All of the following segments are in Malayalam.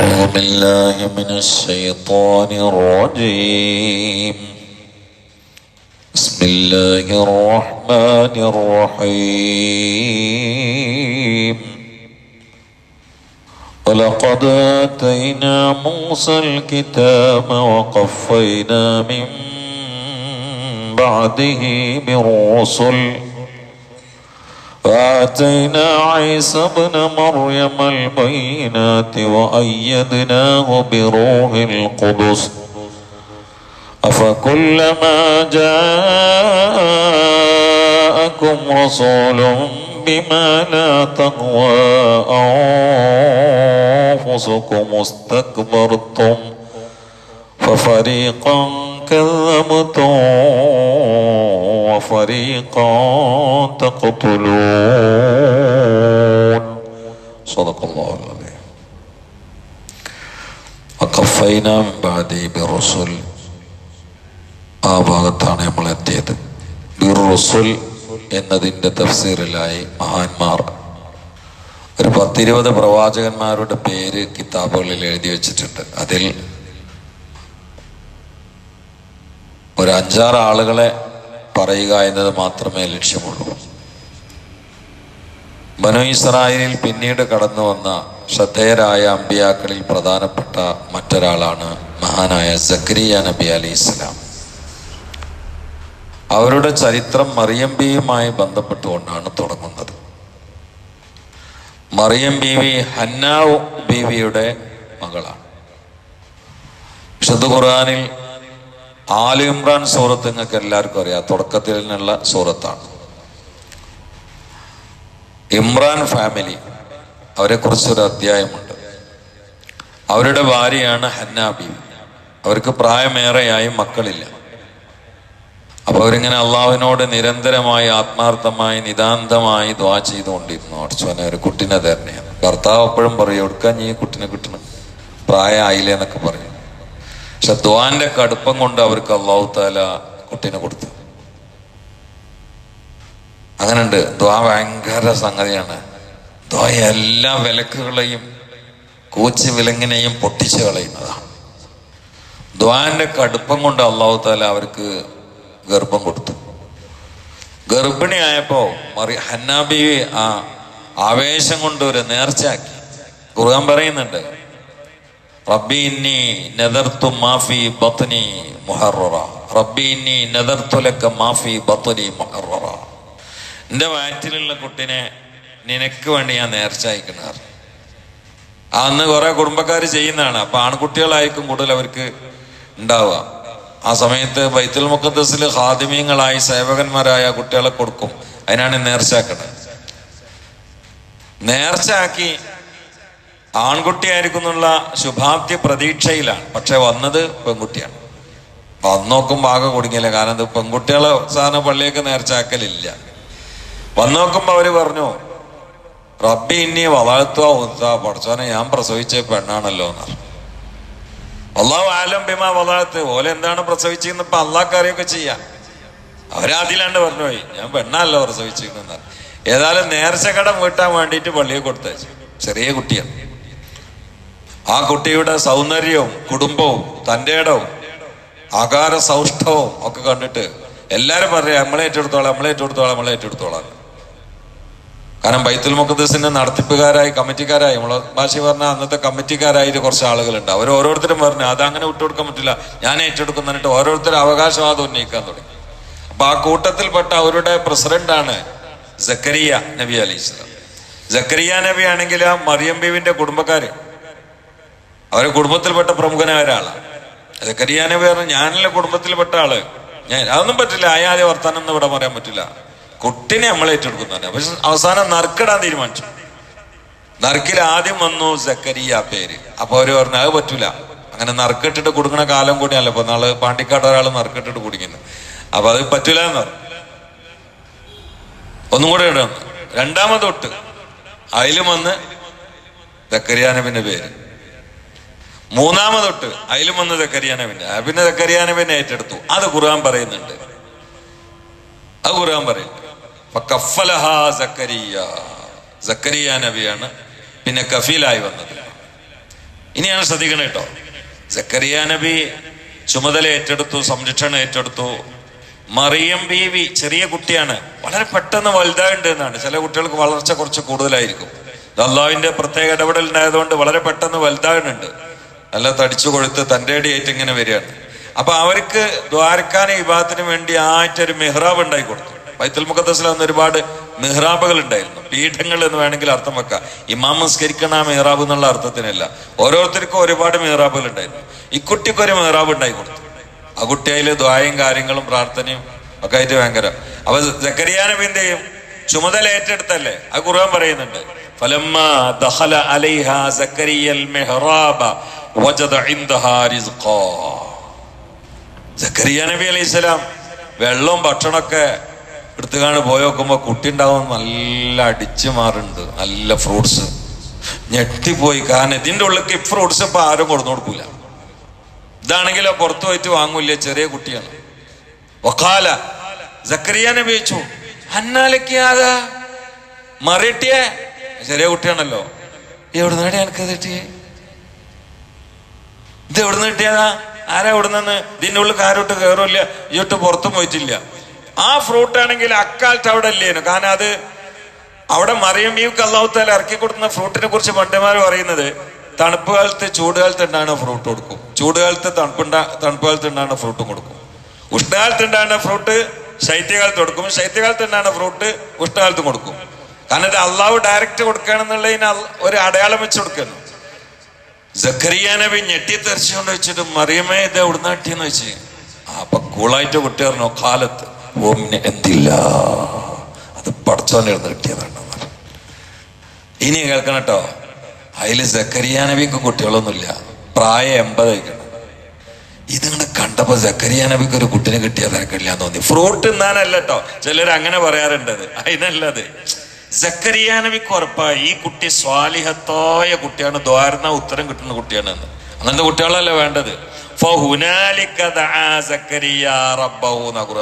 أعوذ بالله من الشيطان الرجيم. بسم الله الرحمن الرحيم. ولقد آتينا موسى الكتاب وقفينا من بعده بالرسل وآتينا عيسى ابن مريم البينات وأيدناه بروح القدس. أفكلما جاءكم رسول بما لا تهوى أنفسكم استكبرتم ففريقا كذبتم. وفريقا تقتلون صدق الله العظيم وقفينا من بعدي بالرسل ആ ഭാഗത്താണ് നമ്മൾ എത്തിയത് ബിറുസുൽ എന്നതിൻ്റെ തഫ്സീറിലായി മഹാന്മാർ ഒരു പത്തിരുപത് പ്രവാചകന്മാരുടെ പേര് കിതാബുകളിൽ എഴുതി വെച്ചിട്ടുണ്ട് അതിൽ ഒരു അഞ്ചാറ് ആളുകളെ പറയുക എന്നത് മാത്രമേ ലക്ഷ്യമുള്ളൂ. ബനു ഇസ്രായേലിൽ പിന്നീട് കടന്നു വന്ന ശ്രദ്ധേയരായ അമ്പിയാക്കളിൽ പ്രധാനപ്പെട്ട മറ്റൊരാളാണ് മഹാനായ സക്രിയ നബി അലി ഇസ്ലാം അവരുടെ ചരിത്രം മറിയം ബീവിയുമായി ബന്ധപ്പെട്ടുകൊണ്ടാണ് തുടങ്ങുന്നത്. മറിയം ബീവി ഹന്നാവ് ബീവിയുടെ മകളാണ്. വിശുദ്ധ ഖുർആനിൽ ആലു ഇമ്രാൻ സൂറത്ത് നിങ്ങൾക്ക് എല്ലാവർക്കും അറിയാം. തുടക്കത്തിൽ നിന്നുള്ള സൂറത്താണ്. ഇമ്രാൻ ഫാമിലി അവരെ കുറിച്ചൊരു അധ്യായമുണ്ട്. അവരുടെ ഭാര്യയാണ് ഹന്നാബി. അവർക്ക് പ്രായമേറെയായി മക്കളില്ല. അപ്പൊ അവരിങ്ങനെ അള്ളാഹുവിനോട് നിരന്തരമായി ആത്മാർത്ഥമായി നിതാന്തമായി ദ്വാ ചെയ്തുകൊണ്ടിരുന്നു. അടച്ചോനെ ഒരു കുട്ടിനെ തരണേ ഭർത്താവ് എപ്പോഴും പറയും എടുക്കാൻ നീ കുട്ടിനെ കിട്ടണം? പ്രായമായില്ലേ എന്നൊക്കെ പറയും. പക്ഷെ ദ്വാന്റെ കടുപ്പം കൊണ്ട് അവർക്ക് അള്ളാഹു താല കുട്ടീനെ കൊടുത്തു. അങ്ങനുണ്ട് ദ്വാ ഭയങ്കര സംഗതിയാണ്. ദ്വാ എല്ലാ വിലക്കുകളെയും കൂച്ച് വിലങ്ങിനെയും പൊട്ടിച്ചു കളയുന്നതാണ്. ദ്വാന്റെ കടുപ്പം കൊണ്ട് അള്ളാഹു താല അവർക്ക് ഗർഭം കൊടുത്തു. ഗർഭിണിയായപ്പോ മറി ഹന്നാബി ആ ആവേശം കൊണ്ട് ഒരു നേർച്ചയാക്കി. ഖുർആൻ പറയുന്നുണ്ട് റബ്ബി ഇന്നി നദർത്തു മാഫി ബത്നി റബ്ബീനി മാഫി ബത്നി വയറ്റിലുള്ള കുട്ടിനെ നിനക്ക് വേണ്ടി ഞാൻ നേർച്ച അയക്കണ അന്ന് കുറെ കുടുംബക്കാർ ചെയ്യുന്നതാണ്. അപ്പൊ ആൺകുട്ടികളായിരിക്കും കൂടുതൽ അവർക്ക് ഉണ്ടാവുക. ആ സമയത്ത് ബൈത്തുൽ മുഖദ്സിൽ ഹാദിമീങ്ങളായി സേവകന്മാരായ കുട്ടികളെ കൊടുക്കും. അതിനാണ് നേർച്ചയാക്കുന്നത് നേർച്ചയാക്കി ആൺകുട്ടിയായിരിക്കും എന്നുള്ള ശുഭാപ്തി പ്രതീക്ഷയിലാണ്. പക്ഷെ വന്നത് പെൺകുട്ടിയാണ്. വന്ന് നോക്കുമ്പോൾ ആകെ കുടുങ്ങിയില്ല? കാരണം ഇത് പെൺകുട്ടികളെ സാധനം പള്ളിയൊക്കെ നേർച്ചാക്കലില്ല വന്ന് നോക്കുമ്പോൾ അവർ പറഞ്ഞു റബ്ബി ഇനി വളർത്തുക ഉത്ത പഠിച്ചോനെ ഞാൻ പ്രസവിച്ച പെണ്ണാണല്ലോ എന്ന് അള്ളാഹു ആലം ബിമ വളർത്ത് ഓല എന്താണ് പ്രസവിച്ചെന്ന് ഇപ്പൊ അള്ളാഹ്ക്കറിയൊക്കെ ചെയ്യാ. പറഞ്ഞു പോയി ഞാൻ പെണ്ണല്ലോ പ്രസവിച്ചിരുന്ന ഏതായാലും നേർച്ചക്കടം വീട്ടാൻ വേണ്ടിയിട്ട് പള്ളിയെ കൊടുത്തയച്ചു. ചെറിയ കുട്ടിയാണ്. ആ കുട്ടിയുടെ സൗന്ദര്യവും കുടുംബവും തന്റെ ഇടവും ആകാര സൗഷ്ഠവും ഒക്കെ കണ്ടിട്ട് എല്ലാരും പറയാം നമ്മളെ ഏറ്റെടുത്തോളാം നമ്മളെ ഏറ്റെടുത്തോളാം നമ്മളെ ഏറ്റെടുത്തോളാം. കാരണം ബൈത്തുൽ മുഖദ്സിന്റെ നടത്തിപ്പുകാരായി കമ്മിറ്റിക്കാരായി നമ്മളെ ഭാഷ പറഞ്ഞ അന്നത്തെ കമ്മിറ്റിക്കാരായിട്ട് കുറച്ച് ആളുകളുണ്ട്. അവർ ഓരോരുത്തരും പറഞ്ഞു അത് അങ്ങനെ വിട്ടുകൊടുക്കാൻ പറ്റില്ല ഞാൻ ഏറ്റെടുക്കുന്നിട്ട് ഓരോരുത്തരും അവകാശവാദം ഉന്നയിക്കാൻ തുടങ്ങി. അപ്പൊ ആ കൂട്ടത്തിൽപ്പെട്ട അവരുടെ പ്രസിഡന്റാണ് ജക്കരിയ നബി അലി ഇസ്ലാം ജക്കരിയ നബി ആണെങ്കിൽ ആ മറിയം ബീവിന്റെ കുടുംബക്കാര്. അവരെ കുടുംബത്തിൽപ്പെട്ട പ്രമുഖനായ ഒരാളാണ് സക്കരിയാനെ പറഞ്ഞു ഞാനല്ലേ കുടുംബത്തിൽപ്പെട്ട ആൾ? ഞാൻ അതൊന്നും പറ്റില്ല. അയാളെ വർത്താനം എന്ന് ഇവിടെ പറയാൻ പറ്റില്ല. കുട്ടിനെ നമ്മൾ ഏറ്റെടുക്കുന്നതാണ് പക്ഷെ അവസാനം നറുക്കിടാൻ തീരുമാനിച്ചു. നറുക്കിൽ ആദ്യം വന്നു സക്കരിയ പേര്. അപ്പൊ അവർ പറഞ്ഞു അത് പറ്റൂല. അങ്ങനെ നറുക്കിട്ടിട്ട് കൊടുക്കുന്ന കാലം കൂടിയല്ല ഇപ്പൊ നാൾ പാണ്ടിക്കാട് ഒരാൾ നറുക്കിട്ടിട്ട് കുടിക്കുന്നു അപ്പൊ അത് പറ്റൂല എന്ന് പറഞ്ഞു. ഒന്നും കൂടെ ഇടണം. രണ്ടാമത് തൊട്ട് അതിലും വന്ന് സക്കരിയാനബിന്റെ പേര്. മൂന്നാമതൊട്ട് അതിലും വന്ന് തെക്കറിയാനവിന്റെ പിന്നെ തെക്കറിയാനവിനെ ഏറ്റെടുത്തു. അത് ഖുർആൻ പറയുന്നുണ്ട്. അത് ഖുർആൻ പറയും. സക്കരിയ നബിയാണ്. പിന്നെ കഫീലായി വന്നത്. ഇനിയാണ് ശ്രദ്ധിക്കണം കേട്ടോ. സക്കരിയ നബി ചുമതല ഏറ്റെടുത്തു സംരക്ഷണം ഏറ്റെടുത്തു. മറിയം ബീവി ചെറിയ കുട്ടിയാണ്. വളരെ പെട്ടെന്ന് വലുതായിട്ടുണ്ട് എന്നാണ്. ചില കുട്ടികൾക്ക് വളർച്ച കുറച്ച് കൂടുതലായിരിക്കും. അള്ളാവിന്റെ പ്രത്യേക ഇടപെടൽ ഉണ്ടായതുകൊണ്ട് വളരെ പെട്ടെന്ന് വലുതാകുന്നുണ്ട് നല്ല തടിച്ചു കൊഴുത്ത് തന്റെ അടിയായിട്ട് ഇങ്ങനെ വരികയാണ്. അപ്പൊ അവർക്ക് ദ്വാരക്കാന വിഭാഗത്തിന് വേണ്ടി ആയിട്ടൊരു മെഹ്റാബ് ഉണ്ടായി കൊടുത്തു. ബൈത്തുൽ മുഖദ്സിൽ അന്ന് ഒരുപാട് മെഹ്റാബുകൾ ഉണ്ടായിരുന്നു. പീഠങ്ങൾ എന്ന് വേണമെങ്കിൽ അർത്ഥം വെക്കാം. ഇമാം നിസ്കരിക്കണ മെഹ്റാബ് എന്നുള്ള അർത്ഥത്തിനല്ല. ഓരോരുത്തർക്കും ഒരുപാട് മെഹ്റാബുകൾ ഉണ്ടായിരുന്നു. ഈ ഇക്കുട്ടിക്ക് ഒരു മെഹ്റാബ് ഉണ്ടായി കൊടുത്തു. ആ കുട്ടിയിൽ ദ്വായും കാര്യങ്ങളും പ്രാർത്ഥനയും ഒക്കെ ആയിട്ട് ഭയങ്കര. അപ്പൊ ജക്കരിയ നബി ചുമതല ഏറ്റെടുത്തല്ലേ? ആ ഖുർആൻ പറയുന്നുണ്ട്. ഫലമ്മ ദഹല അലൈഹ സക്കരിയൽ മെഹ്റാബ. സ്വലാം വെള്ളവും ഭക്ഷണമൊക്കെ എടുത്തുകാണ് പോയി നോക്കുമ്പോ കുട്ടി ഉണ്ടാവും നല്ല അടിച്ചു മാറുന്നുണ്ട് നല്ല ഫ്രൂട്ട്സ് ഞെട്ടിപ്പോയി. കാരണം ഇതിന്റെ ഉള്ളിലേക്ക് ഫ്രൂട്ട്സ് ഇപ്പൊ ആരും കൊടുന്നു കൊടുക്കൂല. ഇതാണെങ്കിലോ പുറത്തു പോയിട്ട് വാങ്ങൂല ചെറിയ കുട്ടിയാണ്. വക്കാല ജക്കരിയാനെ ഉപയോഗിച്ചു അന്നാലൊക്കെയാകാ മറിയട്ടിയേ ചെറിയ കുട്ടിയാണല്ലോ. എവിടെ നേടിയാണ് തെറ്റിയേ ഇത് എവിടുന്ന് കിട്ടിയതാ? ആരാ എവിടുന്ന് ഇതിന്റെ ഉള്ളിൽ കാരോട്ട് കയറില്ല ഇട്ട് പുറത്തും പോയിട്ടില്ല. ആ ഫ്രൂട്ട് ആണെങ്കിൽ അക്കാലത്ത് അവിടെ ഇല്ലേനു. കാരണം അത് അവിടെ മറിയം ഈ കല്ലാവത്താൽ ഇറക്കി കൊടുക്കുന്ന ഫ്രൂട്ടിനെ കുറിച്ച് പണ്ടന്മാർ പറയുന്നത് തണുപ്പ് കാലത്ത് ചൂട് കാലത്ത് ഉണ്ടാകുന്ന ഫ്രൂട്ട് കൊടുക്കും. ചൂട് കാലത്ത് തണുപ്പുണ്ടാ തണുപ്പ് കാലത്ത് ഉണ്ടാകുന്ന ഫ്രൂട്ടും കൊടുക്കും. ഉഷ്ണകാലത്ത് ഉണ്ടാകുന്ന ഫ്രൂട്ട് ശൈത്യകാലത്ത് കൊടുക്കും. ശൈത്യകാലത്ത് ഉണ്ടാകുന്ന ഫ്രൂട്ട് ഉഷ്ണകാലത്തും കൊടുക്കും. കാരണം ഇത് അള്ളാഹു ഡയറക്റ്റ് കൊടുക്കുകയാണെന്നുള്ളതിന് ഒരു അടയാളം വെച്ച് കൊടുക്കുന്നു സക്കരിയ നബി ഞെട്ടിത്തെറിച്ചുകൊണ്ട് വെച്ചിട്ട് മറിയമേ ഇത് എവിടുന്ന് കിട്ടിയെന്ന് വെച്ച്. അപ്പൊ കൂളായിട്ട് കുട്ടി പറഞ്ഞു കാലത്ത് ഓമിന് എന്തില്ല. അത് പടച്ചോന്റെ അടുത്ത് കിട്ടിയതാണ് ഇനി കേൾക്കണം കേട്ടോ. അതിൽ സക്കരിയ നബിക്ക് കുട്ടികളൊന്നുമില്ല. പ്രായം എൺപത് കഴിക്കണം ഇതിങ്ങനെ കണ്ടപ്പോ സക്കരിയ നബിക്ക് ഒരു കുട്ടിനെ കിട്ടിയ തിരക്കില്ല തോന്നി. ഫ്രൂട്ട് തിന്നാനല്ല കേട്ടോ. ചിലർ അങ്ങനെ പറയാറുണ്ടത് അത് അതിനല്ലത്. സക്കരിയ നബിക്ക് ഉറപ്പായി ഈ കുട്ടി സ്വാലിഹത്തായ കുട്ടിയാണ്. ദ്വാരന ഉത്തരം കിട്ടുന്ന കുട്ടിയാണ് എന്ന്. അങ്ങനത്തെ കുട്ടികളല്ല വേണ്ടത്?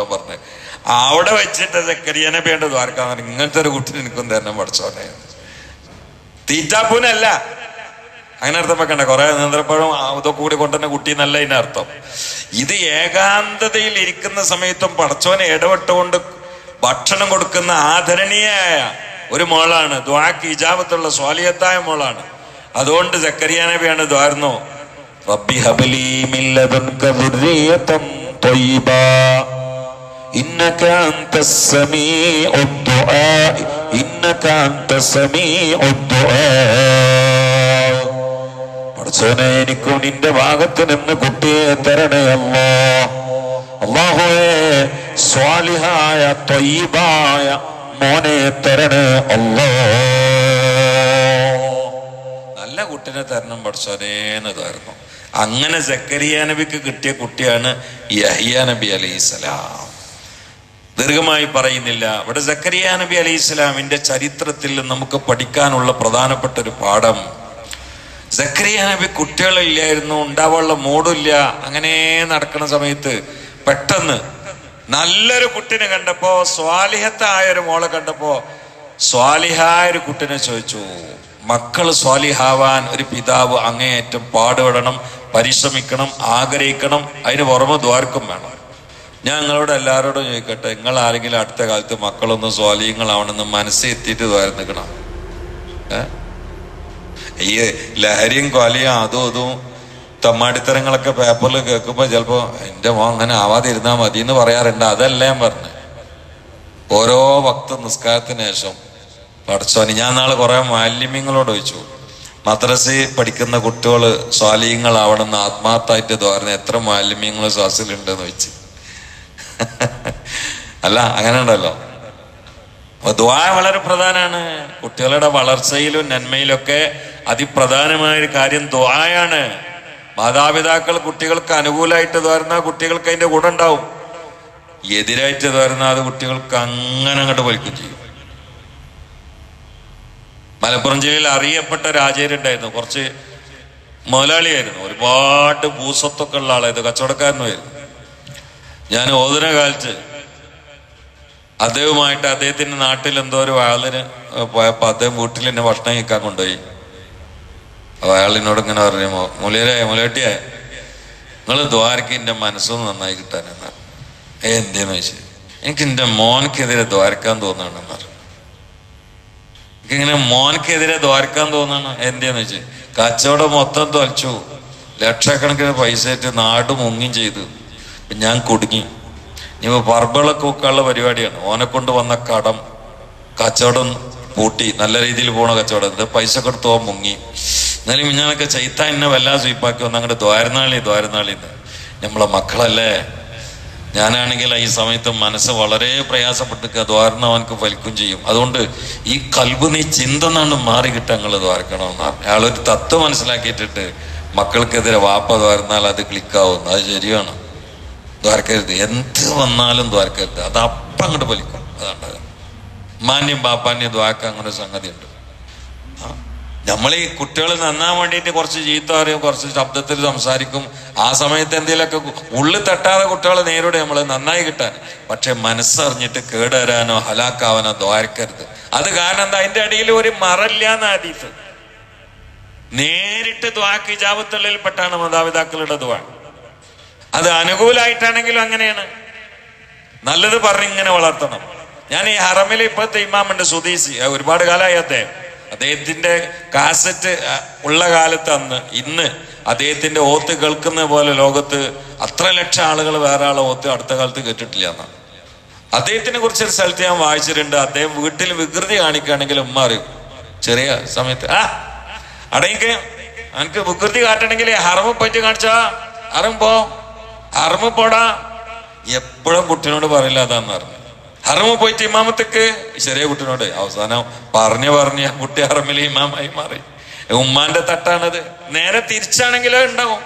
പറഞ്ഞ്. അവിടെ വെച്ചിട്ട് സക്കരിയ നബി വേണ്ട ദ്വാരക്കാൻ ഇങ്ങനത്തെ ഒരു കുട്ടി എനിക്കും തരണം പഠിച്ചോട്ടെ. തീറ്റാപ്പൂനല്ല. അങ്ങനെ അർത്ഥം വെക്കണ്ട. കുറെ നേന്ത്രപ്പഴം അതൊക്കെ കൂടി കൊണ്ടുവന്ന കുട്ടി എന്നല്ല ഇതിന്റെ അർത്ഥം. ഇത് ഏകാന്തതയിൽ ഇരിക്കുന്ന സമയത്തും പടച്ചോനെ ഇടപെട്ടുകൊണ്ട് ഭക്ഷണം കൊടുക്കുന്ന ആദരണീയായ ഒരു മോളാണ് ദ്വാക്ക് ഇജാബത്തുള്ള സ്വാലിയത്തായ മോളാണ് അതുകൊണ്ട് സക്കരിയ നബിയാണ് ദ്വാരുന്നു റബ്ബി ഹബലി മിൻ ലദുൻക ദുർരിയതൻ ത്വയ്യിബാ إنك أنت السميع الدعاء إنك أنت السميع الدعاء പടച്ചോനെ എനിക്കും നിന്റെ ഭാഗത്ത് നിന്ന് കുട്ടിയെ തരണേ അല്ലോ അള്ളാഹുവേ സ്വാലിഹായ ത്വയ്യിബായ മോനെ തരണേ അല്ലോ നല്ല കുട്ടിനെ തരണം പഠിച്ചോനേന്ന് തരണം. അങ്ങനെ സക്കരിയ നബിക്ക് കിട്ടിയ കുട്ടിയാണ് യഹിയ നബി അലൈഹി സ്വലാം. ദീർഘമായി പറയുന്നില്ല. ഇവിടെ സക്കരിയ നബി അലൈഹി ചരിത്രത്തിൽ നമുക്ക് പഠിക്കാനുള്ള പ്രധാനപ്പെട്ട ഒരു പാഠം. സക്കരിയ നബി കുട്ടികളില്ലായിരുന്നു ഉണ്ടാവാനുള്ള മൂടില്ല. അങ്ങനെ നടക്കുന്ന സമയത്ത് പെട്ടെന്ന് നല്ലൊരു കുട്ടിനെ കണ്ടപ്പോ സ്വാലിഹത്തായ ഒരു മോളെ കണ്ടപ്പോ സ്വാലിഹായ ഒരു കുട്ടിനെ ചോദിച്ചു മക്കൾ സ്വാലിഹാവാൻ ഒരു പിതാവ് അങ്ങേയറ്റം പാടുപെടണം പരിശ്രമിക്കണം ആഗ്രഹിക്കണം അതിന് പുറമെ ദ്വാർക്കും വേണം. ഞാൻ നിങ്ങളോട് എല്ലാവരോടും ചോദിക്കട്ടെ നിങ്ങൾ ആരെങ്കിലും അടുത്ത കാലത്ത് മക്കളൊന്നും സ്വാലിഹങ്ങളാവണമെന്ന് മനസ്സെത്തിയിട്ട് ദ്വാരം ഏ? ഈ ലഹരിയും കൊലയും അതും ഇതും തമ്മാടിത്തരങ്ങളൊക്കെ പേപ്പറിൽ കേൾക്കുമ്പോ ചിലപ്പോ എന്റെ മോൻ അങ്ങനെ ആവാതിരുന്നാ മതി എന്ന് പറയാറുണ്ട്. അതല്ല ഞാൻ പറഞ്ഞു. ഓരോ ഭക്ത നിസ്കാരത്തിന് ശേഷം പഠിച്ചോനി ഞാൻ നാളെ കുറെ മാലിന്യങ്ങളോട് ചോദിച്ചു. മദ്രസയിൽ പഠിക്കുന്ന കുട്ടികൾ സ്വാലീയങ്ങളാവണമെന്ന് ആത്മാർത്ഥമായിട്ട് ദ്വാരണ എത്ര മാലിന്യങ്ങൾ ശ്വാസിലുണ്ടെന്ന് വെച്ച് അല്ല അങ്ങനെ ഉണ്ടല്ലോ അപ്പൊ വളരെ പ്രധാനമാണ് കുട്ടികളുടെ വളർച്ചയിലും നന്മയിലൊക്കെ അതിപ്രധാനമായ ഒരു കാര്യം ദ്വായാണ്. മാതാപിതാക്കൾ കുട്ടികൾക്ക് അനുകൂലമായിട്ട് തോരുന്ന കുട്ടികൾക്ക് അതിന്റെ ഗുണം ഉണ്ടാവും. എതിരായിട്ട് തോരുന്ന അത് കുട്ടികൾക്ക് അങ്ങനെ അങ്ങോട്ട് വലിക്കും ചെയ്യും. മലപ്പുറം ജില്ലയിൽ അറിയപ്പെട്ട രാജേരുണ്ടായിരുന്നു കുറച്ച് മുതലാളിയായിരുന്നു. ഒരുപാട് ഭൂസ്വത്തൊക്കെ ഉള്ള ആളായിരുന്നു കച്ചവടക്കാരനുമായിരുന്നു ഞാൻ ഓതിന കാലത്ത് അദ്ദേഹവുമായിട്ട് അദ്ദേഹത്തിന്റെ നാട്ടിൽ എന്തോ ഒരു വാളിന് പോയപ്പോ അദ്ദേഹം വീട്ടിൽ എന്നെ ഭക്ഷണം കഴിക്കാൻ കൊണ്ടുപോയി. അപ്പൊ അയാൾ എന്നോട് ഇങ്ങനെ പറഞ്ഞു മുലേരെ മുലേട്ടിയെ നിങ്ങൾ ദ്വാരക്ക് എന്റെ മനസ്സൊന്ന് നന്നായി കിട്ടാനെന്നാ. ഏ എന്തേന്ന് ചോദിച്ചു? എനിക്ക് എന്റെ മോനക്കെതിരെ ദ്വാരക്കാൻ തോന്നുകയാണെന്ന് പറഞ്ഞു. എനിക്കിങ്ങനെ മോനക്കെതിരെ ദ്വാരക്കാൻ തോന്നുകയാണ് എന്തേന്ന് വെച്ച് കച്ചവടം മൊത്തം തൊലച്ചു. ലക്ഷക്കണക്കിന് പൈസ ആയിട്ട് നാട് മുങ്ങിയും ചെയ്തു. ഞാൻ കുടുങ്ങി. ഇനിയിപ്പോ പറമ്പുകളൊക്കെ വെക്കാനുള്ള പരിപാടിയാണ്. ഓനെ കൊണ്ട് വന്ന കടം കച്ചവടം പൂട്ടി. നല്ല രീതിയിൽ പോണ കച്ചവടം. പൈസ കൊടുത്ത് പോകാൻ മുങ്ങി. എന്നാലും മിഞ്ഞാനൊക്കെ ചൈത്ത എന്നെ വല്ലാതെ സ്വീപ്പാക്കി വന്ന അങ്ങോട്ട് ദ്വാരനാളി ദ്വാരനാളിന്ന് നമ്മളെ മക്കളല്ലേ? ഞാനാണെങ്കിൽ ഈ സമയത്ത് മനസ്സ് വളരെ പ്രയാസപ്പെട്ട് ദ്വാരണം അവനക്ക് ഫലിക്കും ചെയ്യും. അതുകൊണ്ട് ഈ കൽബ് നീ ചിന്ത നിന്നാണ് മാറി കിട്ടാൻ നിങ്ങൾ ദ്വാരക്കണമെന്ന്. അയാളൊരു തത്വം മനസ്സിലാക്കിയിട്ടിട്ട് മക്കൾക്കെതിരെ വാപ്പ ദ്വാരന്നാൽ അത് ക്ലിക്കാവും അത് ശരിയാണ്. ദ്വാരക്കരുത്. എന്ത് വന്നാലും ദ്വാരക്കരുത്. അത് അപ്പം അങ്ങോട്ട് ഫലിക്കും. അതാണ്. മാന്യം പാപ്പാന്യം ദ്വാരക്ക അങ്ങനെ സംഗതി ഉണ്ട് നമ്മൾ ഈ കുട്ടികൾ നന്നാൻ വേണ്ടിയിട്ട് കുറച്ച് ചീത്ത പറയും കുറച്ച് ശബ്ദത്തിൽ സംസാരിക്കും. ആ സമയത്ത് എന്തെങ്കിലുമൊക്കെ ഉള്ളിൽ തട്ടാതെ കുട്ടികളെ നേരിടെ നമ്മൾ നന്നായി കിട്ടാൻ. പക്ഷെ മനസ്സറിഞ്ഞിട്ട് കേടുവരാനോ ഹലാക്കാവാനോ ദ്വാരക്കരുത്. അത് കാരണം എന്താ? അതിന്റെ അടിയിൽ ഒരു മറല്ല എന്ന നേരിട്ട് ദ്വാക്ക് ജാപത്തുള്ളിൽപ്പെട്ടാണ് മാതാപിതാക്കളുടെ ദ്വാ. അത് അനുകൂലമായിട്ടാണെങ്കിലും അങ്ങനെയാണ്. നല്ലത് പറഞ്ഞ് ഇങ്ങനെ വളർത്തണം. ഞാൻ ഈ ഹറമിൽ ഇപ്പോഴത്തെ ഇമാമുണ്ട് സുദീസി. ഒരുപാട് കാലമായി അദ്ദേഹം. അദ്ദേഹത്തിന്റെ കാസറ്റ് ഉള്ള കാലത്ത് അന്ന് ഇന്ന് അദ്ദേഹത്തിന്റെ ഓത്ത് കേൾക്കുന്ന പോലെ ലോകത്ത് അത്ര ലക്ഷം ആളുകൾ വേറെ ആളെ ഓത്ത് അടുത്ത കാലത്ത് കേട്ടിട്ടില്ല എന്നാണ്. അദ്ദേഹത്തിനെ കുറിച്ച് ഒരു സ്ഥലത്ത് ഞാൻ വായിച്ചിട്ടുണ്ട്. അദ്ദേഹം വീട്ടിൽ വികൃതി കാണിക്കുകയാണെങ്കിൽ ഉമ്മ അറിയും. ചെറിയ സമയത്ത് ആ അടങ്ങിക്ക് എനിക്ക് വികൃതി കാട്ടണമെങ്കിൽ ഹറമ പറ്റി കാണിച്ചാ. അറും പോ ഹറമ പോടാ. എപ്പോഴും കുട്ടിനോട് പറയില്ല അതാന്ന് പറഞ്ഞു. ഹറമ പോയിട്ട് ഇമാമത്തേക്ക് ചെറിയ കുട്ടിനോട് അവസാനം പറഞ്ഞു പറഞ്ഞ് ആ കുട്ടി ഹറമിലെ ഇമാമായി മാറി. ഉമ്മാന്റെ തട്ടാണത്. നേരെ തിരിച്ചാണെങ്കിലോ ഉണ്ടാവും.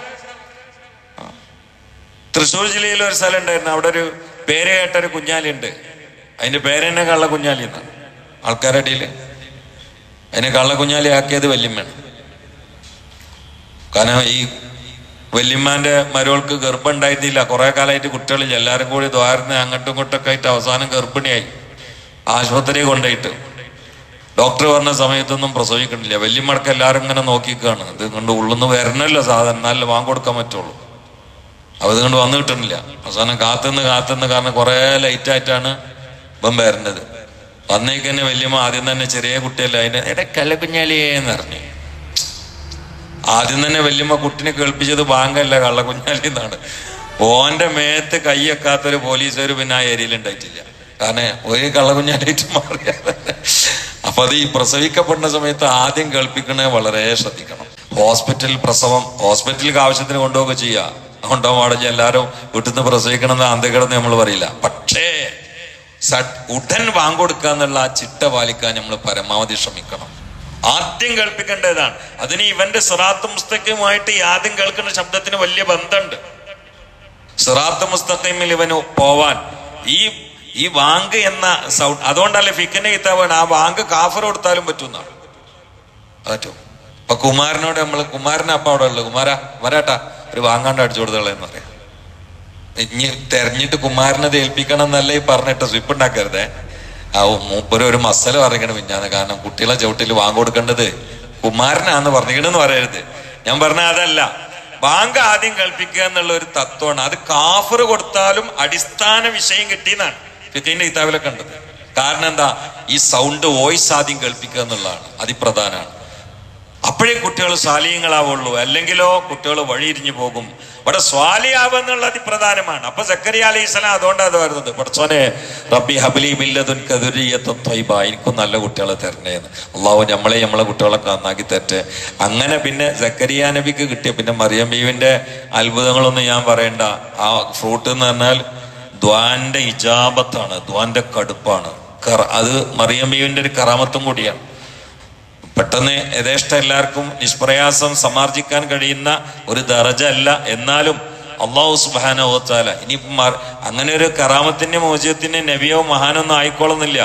തൃശ്ശൂർ ജില്ലയിൽ ഒരു സ്ഥലം ഉണ്ടായിരുന്നു. അവിടെ ഒരു പേര് കേട്ട ഒരു കുഞ്ഞാലി ഉണ്ട് അതിന്റെ പേര് തന്നെ കള്ള കുഞ്ഞാലി എന്നാണ്. ആൾക്കാരുടെ ഇടയിൽ അതിനെ കള്ള കുഞ്ഞാലി ആക്കിയത് വല്യമ്മയാണ്. കാരണം ഈ വല്യമ്മാന്റെ മരോൾക്ക് ഗർഭം ഉണ്ടായിരുന്നില്ല കുറെ കാലമായിട്ട് കുട്ടികളില്ല. എല്ലാവരും കൂടി ദ്വാരന്ന് അങ്ങോട്ടും ഇങ്ങോട്ടൊക്കെ ആയിട്ട് അവസാനം ഗർഭിണിയായി. ആശുപത്രി കൊണ്ടായിട്ട് ഡോക്ടർ പറഞ്ഞ സമയത്തൊന്നും പ്രസവിക്കണില്ല. വല്യമ്മടക്ക് എല്ലാവരും ഇങ്ങനെ നോക്കിക്കാണ് ഇത് കൊണ്ട് ഉള്ളുന്ന് വരണല്ലോ സാധനം എന്നാലും വാങ്ങി കൊടുക്കാൻ പറ്റുള്ളൂ. അപ്പൊ ഇതുകൊണ്ട് വന്നു കിട്ടണില്ല അവസാനം കാത്തുനിന്ന് കാത്തുനിന്ന് കാരണം കുറെ ലൈറ്റ് ആയിട്ടാണ് ഇപ്പം വരേണ്ടത്. വന്നേക്ക് തന്നെ വല്യമ്മ ആദ്യം തന്നെ ചെറിയ കുട്ടിയല്ല. അതിന്റെ എടെ കുഞ്ഞാലിയെന്ന് പറഞ്ഞു. ആദ്യം തന്നെ വല്യമ്മ കുട്ടിനെ കേൾപ്പിച്ചത് ബാങ്കല്ല കള്ളക്കുഞ്ഞാലി എന്നാണ് ഓന്റെ മേത്ത് കൈയെക്കാത്തൊരു പോലീസുകാർ പിന്നെ ആ ഏരിയയിൽ ഉണ്ടായിട്ടില്ല. കാരണം ഒരു കള്ളക്കുഞ്ഞാലായിട്ട് മാറിയത് അപ്പൊ അത് ഈ പ്രസവിക്കപ്പെടുന്ന സമയത്ത് ആദ്യം കേൾപ്പിക്കണേ വളരെ ശ്രദ്ധിക്കണം. ഹോസ്പിറ്റൽ പ്രസവം ഹോസ്പിറ്റലിൽ ആവശ്യത്തിന് കൊണ്ടുപോകുക ചെയ്യുക കൊണ്ടുപോകാൻ പാടില്ല എല്ലാവരും വീട്ടിൽ നിന്ന് പ്രസവിക്കണം എന്ന് അന്തകിടന്ന് നമ്മൾ പറയില്ല. പക്ഷേ ഉടൻ വാങ്ങിക്കൊടുക്കുക എന്നുള്ള ആ ചിട്ട പാലിക്കാൻ നമ്മൾ പരമാവധി ശ്രമിക്കണം. ആദ്യം കേൾപ്പിക്കേണ്ടതാണ്. അതിന് ഇവന്റെ സിറാത്ത് മുസ്തഖിയുമായിട്ട് ആദ്യം കേൾക്കുന്ന ശബ്ദത്തിന് വലിയ ബന്ധമുണ്ട്. സിറാത്ത് മുസ്തഖിമിൽ ഇവന് പോവാൻ. ഈ ഈ വാങ്ക് എന്ന സൗണ്ട് അതുകൊണ്ടല്ലേ ഫിക്കിന്റെ കിതാബാണ് ആ വാങ്ക് കാഫർ കൊടുത്താലും പറ്റുന്നതാണ് പറ്റും ഇപ്പൊ കുമാരനോട് നമ്മൾ കുമാരനെ അപ്പ അവിടെ ഉള്ളത്? കുമാര വരാട്ടാ ഒരു വാങ്ങാണ്ട് അടിച്ചു കൊടുത്തോളെന്ന് പറയാം. ഇനി തെരഞ്ഞിട്ട് കുമാരനത് ഏൽപ്പിക്കണം എന്നല്ലേ ഈ പറഞ്ഞിട്ട് സ്വിപ്പ് ഉണ്ടാക്കരുതേ? ആ മൂപ്പര് ഒരു മസല പറഞ്ഞിക്കണം പിന്നാണ് കാരണം കുട്ടികളെ ചവിട്ടിൽ വാങ്ങ് കൊടുക്കേണ്ടത് കുമാരനാന്ന് പറഞ്ഞിക്കണെന്ന് പറയരുത്. ഞാൻ പറഞ്ഞ അതല്ല. ബാങ്ക് ആദ്യം കൽപ്പിക്കുക എന്നുള്ള ഒരു തത്വമാണ്. അത് കാഫർ കൊടുത്താലും അടിസ്ഥാന വിഷയം കിട്ടിയെന്നാണ് ഫിഖിന്റെ കിതാബിലൊക്കെ കണ്ടത്. കാരണം എന്താ? ഈ സൗണ്ട് വോയിസ് ആദ്യം കേൾപ്പിക്കുക എന്നുള്ളതാണ്. അതിപ്രധാനമാണ്. അപ്പോഴേ കുട്ടികൾ സ്വാലിയങ്ങളാവുള്ളൂ അല്ലെങ്കിലോ കുട്ടികൾ വഴിയിരിഞ്ഞു പോകും. ഇവിടെ സ്വാലിയാവെന്നുള്ള അതിപ്രധാനമാണ് അപ്പൊ സക്കരിയ അലി ഇസ്ലാം അതുകൊണ്ടാണ് അത് വരുന്നത്. പഠിച്ചോനെ റബ്ബി ഹബലി ത്വയ്ബ എനിക്കും നല്ല കുട്ടികളെ തരണേന്ന്. അള്ളാഹു നമ്മളെ നമ്മളെ കുട്ടികളൊക്കെ നന്നാക്കി തരട്ടെ. അങ്ങനെ പിന്നെ സക്കരിയ നബിക്ക് കിട്ടിയ പിന്നെ മറിയം ബീവിന്റെ അത്ഭുതങ്ങളൊന്നും ഞാൻ പറയണ്ട. ആ ഫ്രൂട്ട് എന്ന് പറഞ്ഞാൽ ദ്വാന്റെ ഇജാബത്താണ് ദ്വാന്റെ കടുപ്പാണ്. അത് മറിയം ബീവിന്റെ ഒരു കറാമത്തും കൂടിയാണ്. പെട്ടെന്ന് യഥേഷ്ട എല്ലാവർക്കും നിഷ്പ്രയാസം സമാർജിക്കാൻ കഴിയുന്ന ഒരു ദറജ അല്ല എന്നാലും അള്ളാഹു സുബാന ഓത്താല ഇനി അങ്ങനെ ഒരു കറാമത്തിന്റെ മോചനത്തിന് നബിയോ മഹാനൊന്നും ആയിക്കോളുന്നില്ല.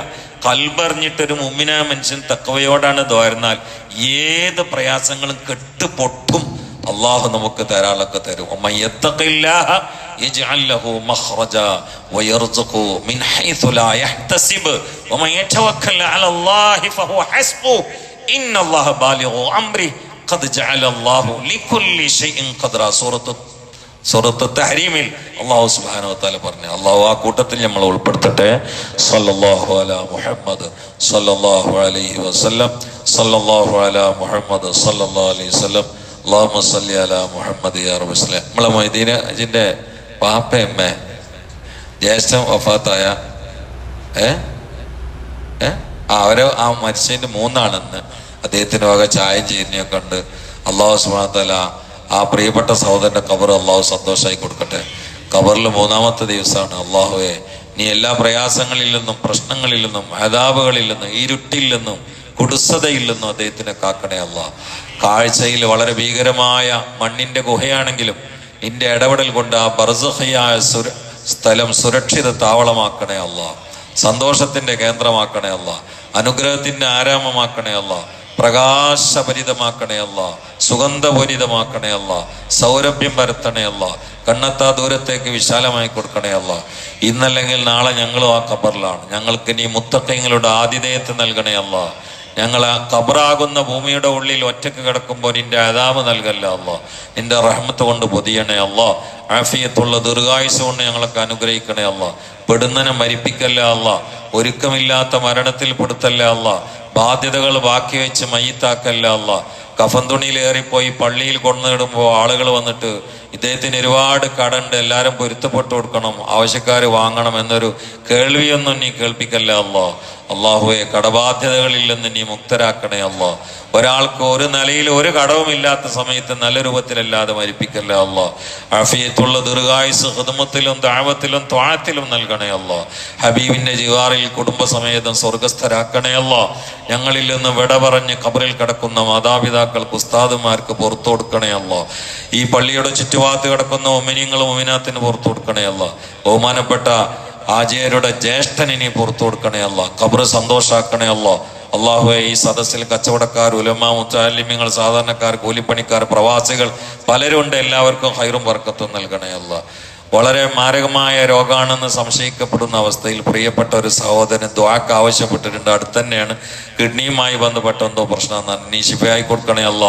കൽബറിഞ്ഞിട്ടൊരു മുമ്മിന മനുഷ്യൻ തക്കവയോടാണ് തോരുന്നാൽ ഏത് പ്രയാസങ്ങളും കെട്ടുപൊട്ടും അള്ളാഹു നമുക്ക് ധാരാളമൊക്കെ തരും. അമ്മ يتق الله يجعل له مخرجا ويرزقه من حيث لا يحتسب ومن يتوكل على الله فهو حسبه إن الله بالغ أمره ഖദ് ജഅല അല്ലാഹു ലികുല്ലി ഷൈഇൻ ഖദ്റ സൂറത്ത് സൂറത്ത് തഹരീമിൽ അള്ളാഹു സുബ്ഹാനഹു വതആല പറഞ്ഞു അള്ളാഹു ആ കൂട്ടത്തിൽ നമ്മൾ ഉൾപ്പെടുത്തട്ടെ സല്ലല്ലാഹു അലാ മുഹമ്മദ് സല്ലല്ലാഹു അലൈഹി വസല്ലം സല്ലല്ലാഹു അലാ മുഹമ്മദ് സല്ലല്ലാഹു അലൈഹി വസല്ലം അല്ലാഹുമ്മ സല്ലി അലാ മുഹമ്മദ് യാ റബ്ബി സ്വല്ലം നമ്മളെ മൊയ്തീന അജിന്റെ പാപ്പയമ്മ ജ്യേഷ്ഠൻ വഫാത്തായ ഏ ഏ ആ അവർ ആ മനുഷ്യന്റെ മൂന്നാണെന്ന് അദ്ദേഹത്തിന് വക ചായം ചെയ്യുന്നതൊക്കെ ഉണ്ട് അള്ളാഹു സുബാത്തല ആ പ്രിയപ്പെട്ട സഹോദരന്റെ കബർ അള്ളാഹു സന്തോഷമായി കൊടുക്കട്ടെ. കബറിൽ മൂന്നാമത്തെ ദിവസമാണ് അള്ളാഹുവെ നീ എല്ലാ പ്രയാസങ്ങളിൽ നിന്നും പ്രശ്നങ്ങളിൽ നിന്നും അതാപുകളിൽ നിന്നും ഇരുട്ടിൽ നിന്നും കുടുസതയിൽ നിന്നും അദ്ദേഹത്തിനെ കാക്കണേ അല്ല കാഴ്ചയിൽ വളരെ ഭീകരമായ മണ്ണിന്റെ ഗുഹയാണെങ്കിലും നിന്റെ ഇടപെടൽ കൊണ്ട് ആ ബർസഹയായ സ്ഥലം സുരക്ഷിത താവളമാക്കണേ അല്ല സന്തോഷത്തിന്റെ കേന്ദ്രമാക്കണേ അല്ല അനുഗ്രഹത്തിന്റെ ആരാമമാക്കണേ അല്ല പ്രകാശഭരിതമാക്കണേ അല്ല സുഗന്ധപൂരിതമാക്കണേ അല്ല സൗരഭ്യം പരത്തണേ കണ്ണെത്താ ദൂരത്തേക്ക് വിശാലമായി കൊടുക്കണേ അല്ല ഇന്നല്ലെങ്കിൽ നാളെ ഞങ്ങളും ആ കബറിലാണ് ഞങ്ങൾക്ക് നീ മുത്തട്ടങ്ങളുടെ ആതിഥേയത്വം നൽകണേ അല്ല ഞങ്ങൾ ആ ഖബറാകുന്ന ഭൂമിയുടെ ഉള്ളിൽ ഒറ്റയ്ക്ക് കിടക്കുമ്പോൾ നിന്റെ അതാവ് നൽകല്ല അല്ലോ നിന്റെ റഹ്മത്ത് കൊണ്ട് പൊതിയണേ അല്ലോ ആഫിയത്തുള്ള ദീർഘായുസ് കൊണ്ട് ഞങ്ങൾക്ക് അനുഗ്രഹിക്കണേ അല്ല പെടുന്നനെ മരിപ്പിക്കല്ല അല്ല ഒരുക്കമില്ലാത്ത മരണത്തിൽ പെടുത്തല്ല അല്ല ബാധ്യതകൾ ബാക്കി വെച്ച് മയ്യത്താക്കല്ല അല്ല കഫൻ തുണിയിലേറിപ്പോയി പള്ളിയിൽ കൊണ്ടുനിടുമ്പോൾ ആളുകൾ വന്നിട്ട് ഇദ്ദേഹത്തിന് ഒരുപാട് കടണ്ട് എല്ലാവരും പൊരുത്തപ്പെട്ടു കൊടുക്കണം ആവശ്യക്കാർ വാങ്ങണം എന്നൊരു കേൾവിയൊന്നും നീ കേൾപ്പിക്കല്ല അല്ലോ അള്ളാഹുവെ കടബാധ്യതകളിൽ നിന്ന് നീ മുക്തരാക്കണേ അല്ലോ ഒരാൾക്ക് ഒരു നിലയിൽ ഒരു കടവും ഇല്ലാത്ത സമയത്ത് നല്ല രൂപത്തിലല്ലാതെ മരിപ്പിക്കല്ല അല്ലോ അഫിയത്തുള്ള ദീർഘായുസ് ഹൃദമത്തിലും താഴത്തിലും ത്വാഴത്തിലും നൽകണേ അല്ലോ ഹബീബിന്റെ ജിവാറിൽ കുടുംബസമേതം സ്വർഗസ്ഥരാക്കണേ അല്ലോ ഞങ്ങളിൽ നിന്ന് വിട പറഞ്ഞ് കബറിൽ കിടക്കുന്ന മാതാപിതാക്കൾക്ക് ഉസ്താദുമാർക്ക് പുറത്തു കൊടുക്കണേ അല്ലോ ഈ പള്ളിയുടെ ചുറ്റുഭാഗത്ത് കിടക്കുന്ന ഒമിനിയങ്ങളും ഒമിനാത്തിന് പുറത്തു കൊടുക്കണേ അല്ലോ ബഹുമാനപ്പെട്ട ആചാര്യരുടെ ജ്യേഷ്ഠനിനെ പുറത്തു കൊടുക്കണേ അല്ല സന്തോഷാക്കണയല്ലോ അള്ളാഹുവെ ഈ സദസ്സിൽ കച്ചവടക്കാർ ഉലമ മുത്താലിമ്യങ്ങൾ സാധാരണക്കാർ കൂലിപ്പണിക്കാർ പ്രവാസികൾ പലരുണ്ട്. എല്ലാവർക്കും ഹൈറും വർക്കത്തും നൽകണേ അല്ല വളരെ മാരകമായ രോഗമാണെന്ന് സംശയിക്കപ്പെടുന്ന അവസ്ഥയിൽ പ്രിയപ്പെട്ട ഒരു സഹോദരൻ ദ്വാക്ക് ആവശ്യപ്പെട്ടിട്ടുണ്ട്. അടുത്തന്നെയാണ് കിഡ്നിയുമായി ബന്ധപ്പെട്ട എന്തോ പ്രശ്നം നീ ശിഫയായി കൊടുക്കണേ അല്ല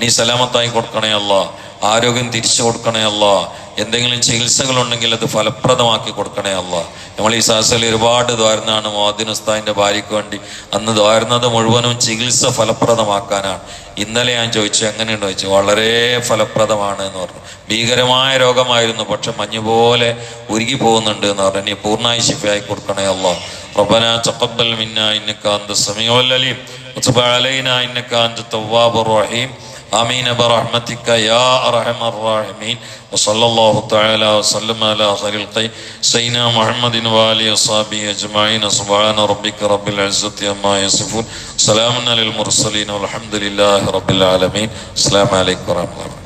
നീ സലാമത്തായി കൊടുക്കണേ അല്ല. ആരോഗ്യം തിരിച്ചു കൊടുക്കണേ അല്ല. എന്തെങ്കിലും ചികിത്സകളുണ്ടെങ്കിൽ അത് ഫലപ്രദമാക്കി കൊടുക്കണേ അല്ല. നമ്മൾ ഈ സാസലി ഒരുപാട് ദ്വാരുന്നതാണ് മോദിനുസ്താദിന്റെ ഭാര്യയ്ക്ക് വേണ്ടി അന്ന് ദ്വാരുന്നത് മുഴുവനും ചികിത്സ ഫലപ്രദമാക്കാനാണ്. ഇന്നലെ ഞാൻ ചോദിച്ചു എങ്ങനെയുണ്ട് ചോദിച്ചു വളരെ ഫലപ്രദമാണ് എന്ന് പറഞ്ഞു. ഭീകരമായ രോഗമായിരുന്നു പക്ഷെ മഞ്ഞു പോലെ ഉരുകി പോകുന്നുണ്ട് എന്ന് പറഞ്ഞു. ഇനി പൂർണമായി ശിഫയായി കൊടുക്കണേ അല്ല. റബ്ബന ചക്കബൽ മിന്ന ഇന്നക്കാന്ത സമീവല്ലലീം ഉസ്ബ അലൈന ഇന്നക്കാന്ത തവ്വാബുർ റഹീം. آمين برحمتك يا أرحم الراحمين وصلى الله تعالى وسلم على خير القي سيدنا محمد وآله وصحبه أجمعين سبحان ربك رب العزة عما يصفون سلام على المرسلين والحمد لله رب العالمين السلام عليكم ورحمة الله